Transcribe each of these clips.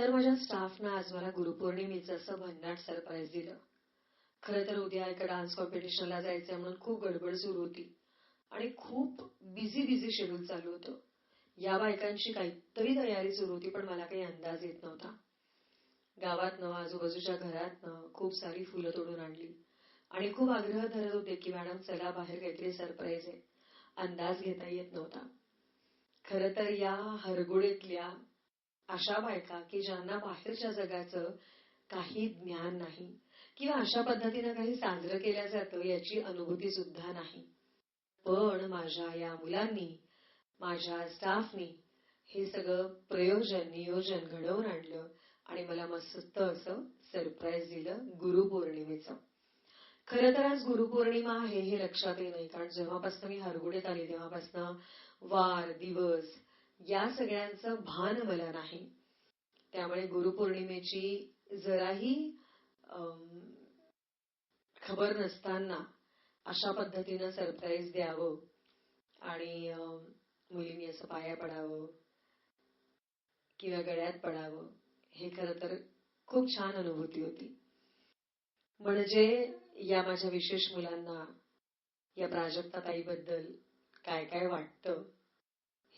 तर माझ्या स्टाफनं आज मला गुरुपौर्णिमेचं असं भन्नाट सरप्राईज दिलं. खरं तर उद्या एका डान्स कॉम्पिटिशनला जायचंय म्हणून खूप गडबड सुरू होती आणि खूप बिझी बिझी शेड्यूल चालू होतं. या बायकांची काहीतरी तयारी सुरू होती पण मला काही अंदाज येत नव्हता. गावातनं आजूबाजूच्या घरातनं खूप सारी फुलं तोडून आणली. आणि खूप आग्रह धरत होते की मॅडम चला बाहेर काहीतरी सरप्राईज आहे. अंदाज घेता येत नव्हता. खरं तर या हरगुळीतल्या अशा बायका की ज्यांना बाहेरच्या जगाचं काही ज्ञान नाही किंवा अशा पद्धतीनं काही साजरं केलं जातं याची अनुभूती सुद्धा नाही. पण माझ्या या मुलांनी माझ्या स्टाफनी हे सगळं प्रयोजन नियोजन घडवून आणलं आणि मला मस्त असं सरप्राईज दिलं गुरुपौर्णिमेचं खरं तर आज गुरुपौर्णिमा आहे हे लक्षातही नाही कारण जेव्हापासून मी हरगुडेत आले तेव्हापासून वार दिवस या सगळ्यांचं भान मला नाही त्यामुळे गुरुपौर्णिमेची जराही खबर नसताना अशा पद्धतीनं सरप्राईज द्यावं आणि मुलींनी असं पाया पडावं किंवा गळ्यात पडावं हे खरं तर खूप छान अनुभूती होती. म्हणजे या माझ्या विशेष मुलांना या प्राजक्ताताईबद्दल काय काय वाटतं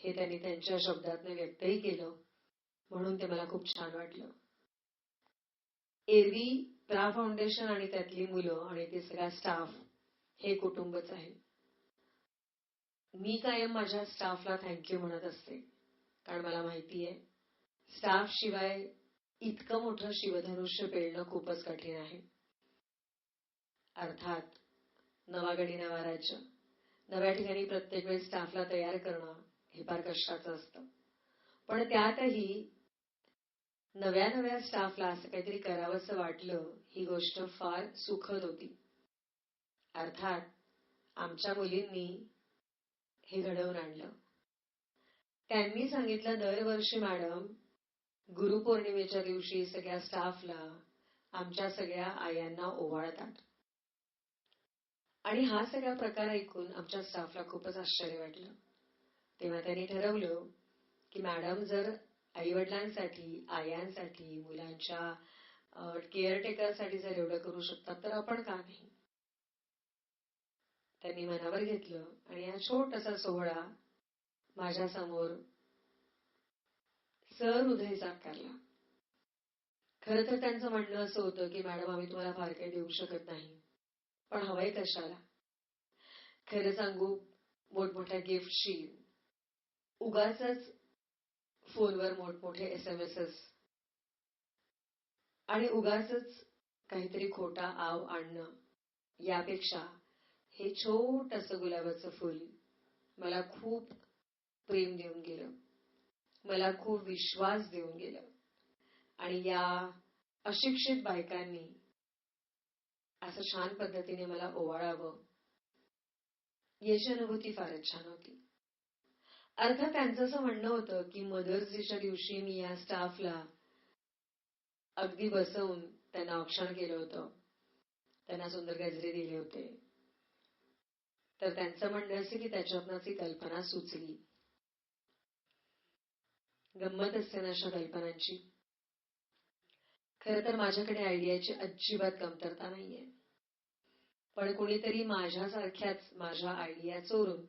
हे त्यांनी त्यांच्या शब्दातनं व्यक्तही केलं. म्हणून ते मला खूप छान वाटलं. एरवी प्रा फाउंडेशन आणि त्यातली मुलं आणि ते सगळा स्टाफ हे कुटुंबच आहे. मी कायम माझ्या स्टाफला थँक्यू म्हणत असते. कारण मला माहिती आहे स्टाफ शिवाय इतकं मोठं शिवधनुष्य पेळणं खूपच कठीण आहे. अर्थात नवागडी नवा राज्य. नव्या ठिकाणी प्रत्येक वेळेस स्टाफला तयार करणं हे फार कष्टाचं असतं. पण त्यातही नव्या नव्या स्टाफला असं काहीतरी करावंसं वाटलं ही गोष्ट फार सुखद होती. अर्थात आमच्या मुलींनी हे घडवून आणलं. त्यांनी सांगितलं दरवर्षी मॅडम गुरुपौर्णिमेच्या दिवशी सगळ्या स्टाफला आमच्या सगळ्या आयांना ओवाळतात. आणि हा सगळा प्रकार ऐकून आमच्या स्टाफला खूपच आश्चर्य वाटलं. तेव्हा त्याने ठरवलं की मॅडम जर आईवडिलांसाठी आयांसाठी मुलांच्या केअरटेकरसाठी जर एवढं करू शकतात तर आपण का नाही? त्यांनी मनावर घेतलं आणि हा छोटासा सोहळा माझ्यासमोर सहृदय साकारला खर तर त्यांचं म्हणणं असं होतं की मॅडम आम्ही तुम्हाला फार काही देऊ शकत नाही पण हवंय कशाला खरं सांगू मोठमोठ्या गिफ्टशी उगाच फोनवर मोठमोठे एस एम एस आणि उगाच काहीतरी खोटा आव आणणं यापेक्षा हे छोटस गुलाबाचं फुल मला खूप प्रेम देऊन गेलं. मला खूप विश्वास देऊन गेलं. आणि या अशिक्षित बायकांनी असं छान पद्धतीने मला ओवाळावं याची अनुभूती फारच छान होती. अर्थात त्यांचं असं म्हणणं होतं की मदर्स डेच्या दिवशी मी या स्टाफला अगदी बसवून त्यांना औक्षण केलं होतं. त्यांना सुंदर गजरे दिले होते. तर त्यांचं म्हणणं असे की त्याच्यातनंच कल्पना सुचली. गंमत असते ना अशा कल्पनांची. खरं तर माझ्याकडे आयडियाची अजिबात कमतरता नाहीये. पण कुणीतरी माझ्यासारख्याच माझ्या आयडिया चोरून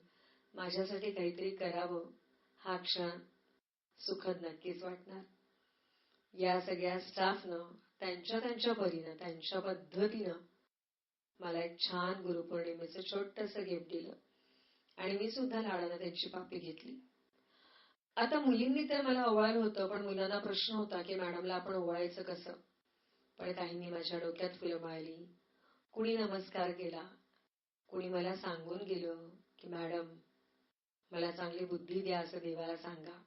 माझ्यासाठी काहीतरी करावं हा क्षण सुखद नक्कीच वाटणार. या सगळ्या स्टाफनं त्यांच्या त्यांच्या परीनं त्यांच्या पद्धतीनं मला एक छान गुरुपौर्णिमेचं छोटस गिफ्ट दिलं. आणि मी सुद्धा लाडानं त्यांची पापी घेतली. आता मुलींनी तर मला ओवाळलं होतं पण मुलांना प्रश्न होता की मॅडमला आपण ओवाळायचं कसं? पण काहींनी माझ्या डोक्यात फुलं माळली कुणी नमस्कार केला? कुणी मला सांगून गेलं की मॅडम मला चांगली बुद्धी द्या असं देवाला सांगा.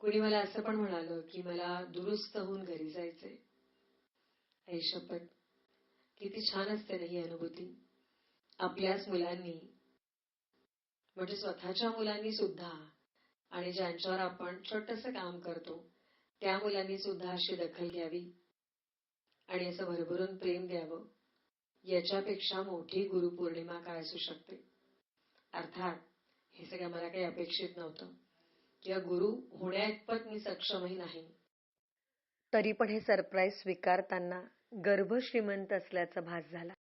कुणी मला असं पण म्हणालं की मला दुरुस्त होऊन घरी जायचंय. आई शपथ. किती छान असते ना ही अनुभूती. आपल्याच मुलांनी म्हणजे स्वतःच्या मुलांनी सुद्धा आणि ज्यांच्यावर आपण छोटस काम करतो त्या मुलांनी सुद्धा अशी दखल घ्यावी आणि असं भरभरून प्रेम द्यावं. याच्यापेक्षा मोठी गुरुपौर्णिमा काय असू शकते? अर्थात हे सगळं मला काही अपेक्षित नव्हतं. किंवा गुरु होण्याइतपत मी सक्षमही नाही. तरी पण हे सरप्राईज स्वीकारताना गर्भ श्रीमंत असल्याचा भास झाला.